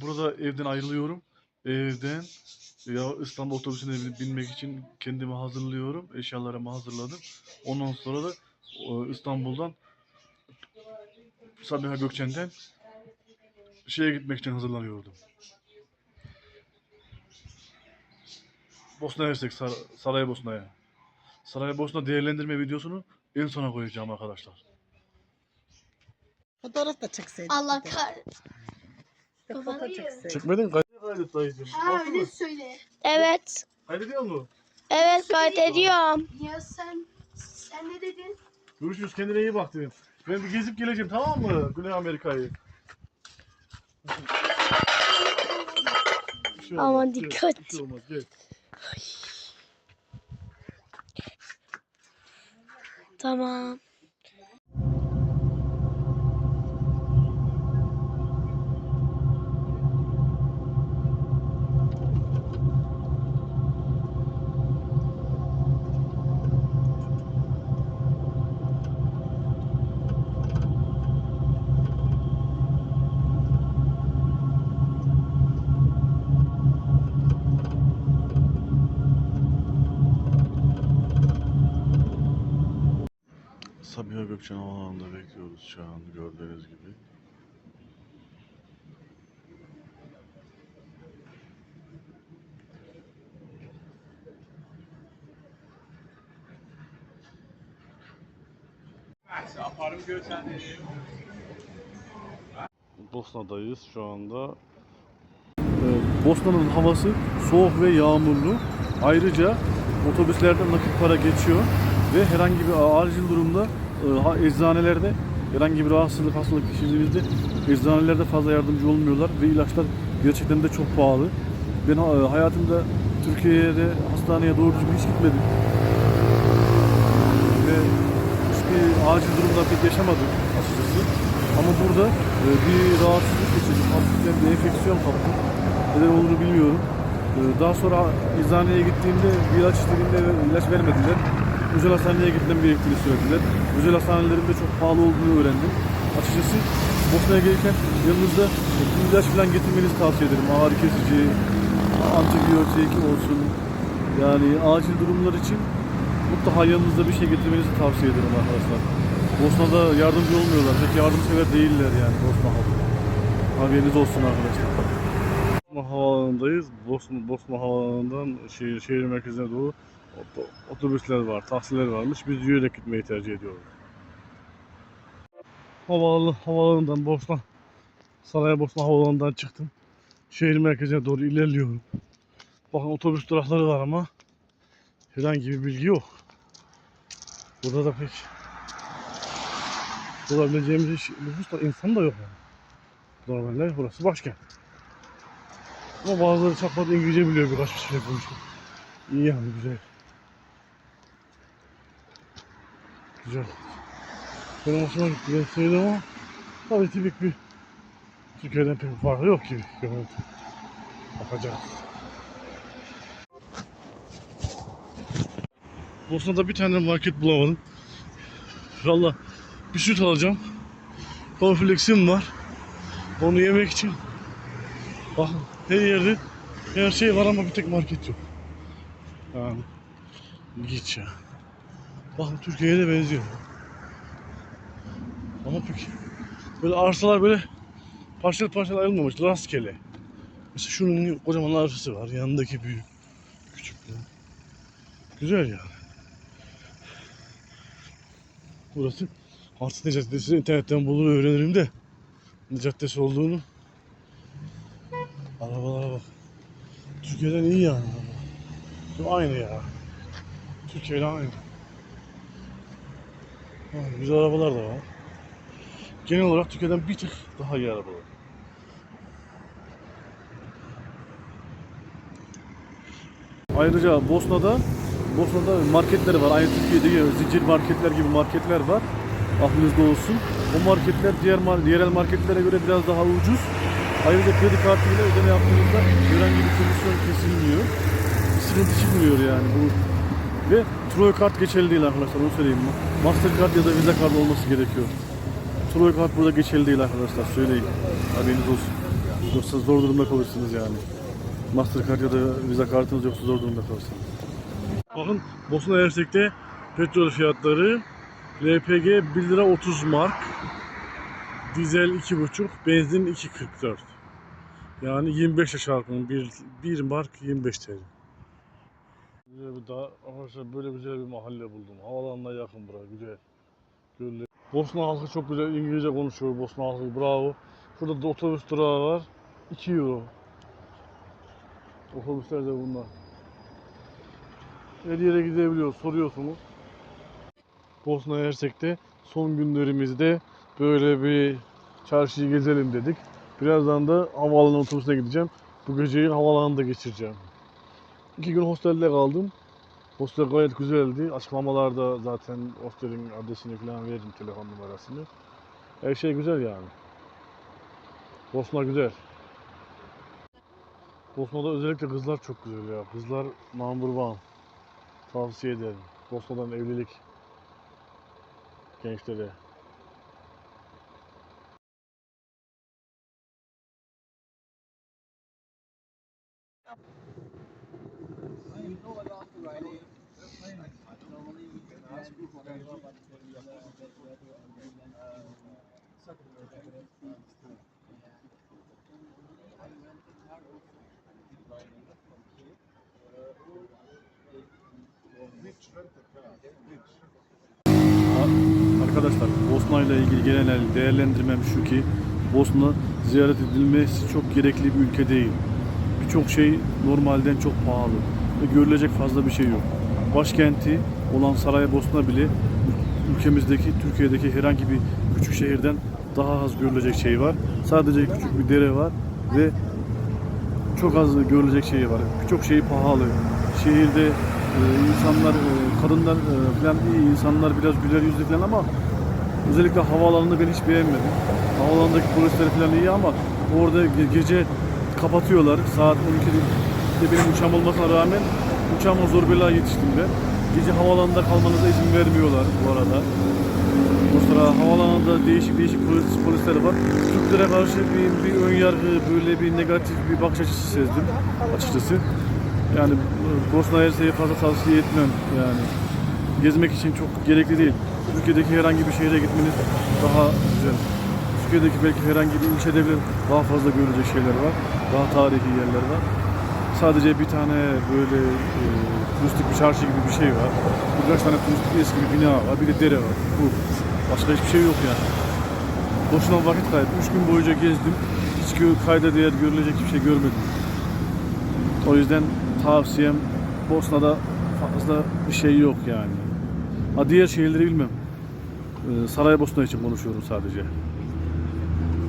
burada evden ayrılıyorum. Evden ya İstanbul otobüsüne bin- binmek için kendimi hazırlıyorum. Eşyalarımı hazırladım. Ondan sonra da e, İstanbul'dan Sabiha Gökçen'den şeye gitmek için hazırlanıyordum. Bosna Hersek, Sar Saraybosna'ya. Saraybosna değerlendirme videosunu en sona koyacağım arkadaşlar. Fotoğraf da çekseydin. Allah bir Bir de Foto çekseydin. Çekmedin kaydet dayıcım. Ha öyle söyle. Evet. Kaydediyor mu? Evet kaydediyorum. Ya sen sen ne dedin? Görüşürüz kendine iyi bak dedim. Ben bir gezip geleceğim tamam mı? Güney Amerika'yı. Bir şey Aman olmaz, gel, dikkat. Bir şey olmaz gel. Tamam. Gökçen Havaalanı'nda bekliyoruz şu an gördüğünüz gibi. Bosna'dayız şu anda. Ee, Bosna'nın havası soğuk ve yağmurlu. Ayrıca otobüslerden nakit para geçiyor ve herhangi bir acil durumda eczanelerde herhangi bir rahatsızlık, hastalık geçirdiğimizde eczanelerde fazla yardımcı olmuyorlar ve ilaçlar gerçekten de çok pahalı. Ben e, hayatımda Türkiye'de hastaneye doğru düzgün hiç gitmedim. Ve hiçbir acil durumda pek yaşamadım açıkçası. Ama burada e, bir rahatsızlık geçirdim. Hafiften bir enfeksiyon kaptım. Neden olduğunu bilmiyorum. E, Daha sonra eczaneye gittiğimde bir ilaç istediğimde ilaç vermediler. Özel hastaneye gitmem gerektiğini söylediler. Özel hastanelerin de çok pahalı olduğunu öğrendim. Açıkçası Bosna'ya gelirken yanınızda ilaç falan getirmenizi tavsiye ederim. Ağrı kesici, antibiyotik olsun. Yani acil durumlar için mutlaka yanınızda bir şey getirmenizi tavsiye ederim arkadaşlar. Bosna'da yardımcı olmuyorlar. Pek yardımsever değiller yani Bosna halkı. Haberiniz olsun arkadaşlar. Bosna Havaalanı'ndayız. Bosna, Bosna Havaalanı'ndan şehir, şehir merkezine doğru otobüsler var, taksiler varmış. Biz yürüyerek gitmeyi tercih ediyoruz. Havaalanı, havaalanından Bosna, Saraybosna Havaalanı'ndan çıktım. Şehir merkezine doğru ilerliyorum. Bakın otobüs durakları var ama herhangi bir bilgi yok. Burada da pek bulabileceğimiz hiç nüfus da insan da yok yani. Normalde burası başkent. Ama bazıları çakmadı İngilizce biliyor birkaç bir şey konuşuyor. İyi yani güzel. Güzel. Benim hoşuma gitti. Ben sevdim ama tabii tipik bir Türkiye'den pek bir farkı yok gibi görüntü. Bakacağız. Bosna'da bir tane market bulamadım. Valla bir süt alacağım. Cornflakes'im var. Onu yemek için. Bakın her yerde her şey var ama bir tek market yok. Yani git ya. Bakın Türkiye'ye de benziyor. Ama böyle arsalar böyle parçalı parçalı ayrılmamış rastgele. Mesela şunun kocaman arsası var. Yanındaki büyük. Küçük. Güzel yani. Burası Arsene Caddesi internetten bulur öğrenirim de ne caddesi olduğunu. Arabalara bak. Türkiye'den iyi yani. Aynı ya. Türkiye'yle aynı. Güzel arabalar da var. Genel olarak Türkiye'den bir tık daha iyi arabalar. Ayrıca Bosna'da Bosna'da marketleri var. Aynı Türkiye'de zincir marketler gibi marketler var. Aklınızda olsun. O marketler diğer yerel marketlere göre biraz daha ucuz. Ayrıca kredi kartıyla ödeme yaptığınızda herhangi bir komisyon kesilmiyor. Bir sıkıntı çıkmıyor yani bu. Ve Troy kart geçerli değil arkadaşlar onu söyleyeyim. Mastercard ya da Visa kart olması gerekiyor. Troy kart burada geçerli değil arkadaşlar söyleyeyim. Haberiniz olsun. Yoksa zor durumda kalırsınız yani. Mastercard ya da Visa kartınız yoksa zor durumda kalırsınız. Bakın Bosna Hersek'te petrol fiyatları LPG 1 lira 30 mark, dizel 2,5, benzin 2,44. Yani 25 çarpın 1, 1 mark 25 TL. Güzel bir daha, arkadaşlar böyle güzel bir mahalle buldum. Havalanına yakın bura, güzel. Gölle. Bosna halkı çok güzel İngilizce konuşuyor Bosna halkı, bravo. Şurada da otobüs durağı var. 2 euro. Otobüsler de bunlar. Her yere gidebiliyoruz, soruyorsunuz. Bosna Hersek'te son günlerimizde böyle bir çarşıyı gezelim dedik. Birazdan da havaalanı otobüsüne gideceğim. Bu geceyi havaalanında geçireceğim. İki gün hostelde kaldım. Hostel gayet güzeldi. Açıklamalarda zaten hostelin adresini falan veririm, telefon numarasını. Her şey güzel yani. Bosna güzel. Bosna'da özellikle kızlar çok güzel ya. Kızlar number one. Tavsiye ederim. Bosna'dan evlilik gençlere. Arkadaşlar Bosna ile ilgili genel değerlendirmem şu ki Bosna ziyaret edilmesi çok gerekli bir ülke değil. Birçok şey normalden çok pahalı ve görülecek fazla bir şey yok. Başkenti olan Saraybosna bile ülkemizdeki, Türkiye'deki herhangi bir küçük şehirden daha az görülecek şey var. Sadece küçük bir dere var ve çok az görülecek şey var. Birçok şey pahalı. Şehirde e, insanlar, e, kadınlar e, falan iyi, insanlar biraz güler yüzlü falan ama özellikle havaalanını ben hiç beğenmedim. Havaalanındaki polisler falan iyi ama orada ge- gece kapatıyorlar. Saat 12'de benim uçağım olmasına rağmen uçağıma zor bela yetiştim ben. Gece havaalanında kalmanıza izin vermiyorlar bu arada. O sıra havaalanında değişik değişik polis, polisler var. Türklere karşı bir, bir ön yargı, böyle bir negatif bir bakış açısı sezdim açıkçası. Yani Bosna Hersek'i fazla tavsiye etmem yani. Gezmek için çok gerekli değil. Türkiye'deki herhangi bir şehre gitmeniz daha güzel. Türkiye'deki belki herhangi bir ilçede bile daha fazla görülecek şeyler var. Daha tarihi yerler var. Sadece bir tane böyle e, turistik bir çarşı gibi bir şey var. Birkaç tane turistik eski bir bina var. Bir de dere var. Bu. Başka hiçbir şey yok yani. Boşuna vakit kaybı. Üç gün boyunca gezdim. Hiç kayda değer görülecek bir şey görmedim. O yüzden tavsiyem Bosna'da fazla bir şey yok yani. Ha diğer şehirleri bilmem. Ee, Saraybosna için konuşuyorum sadece.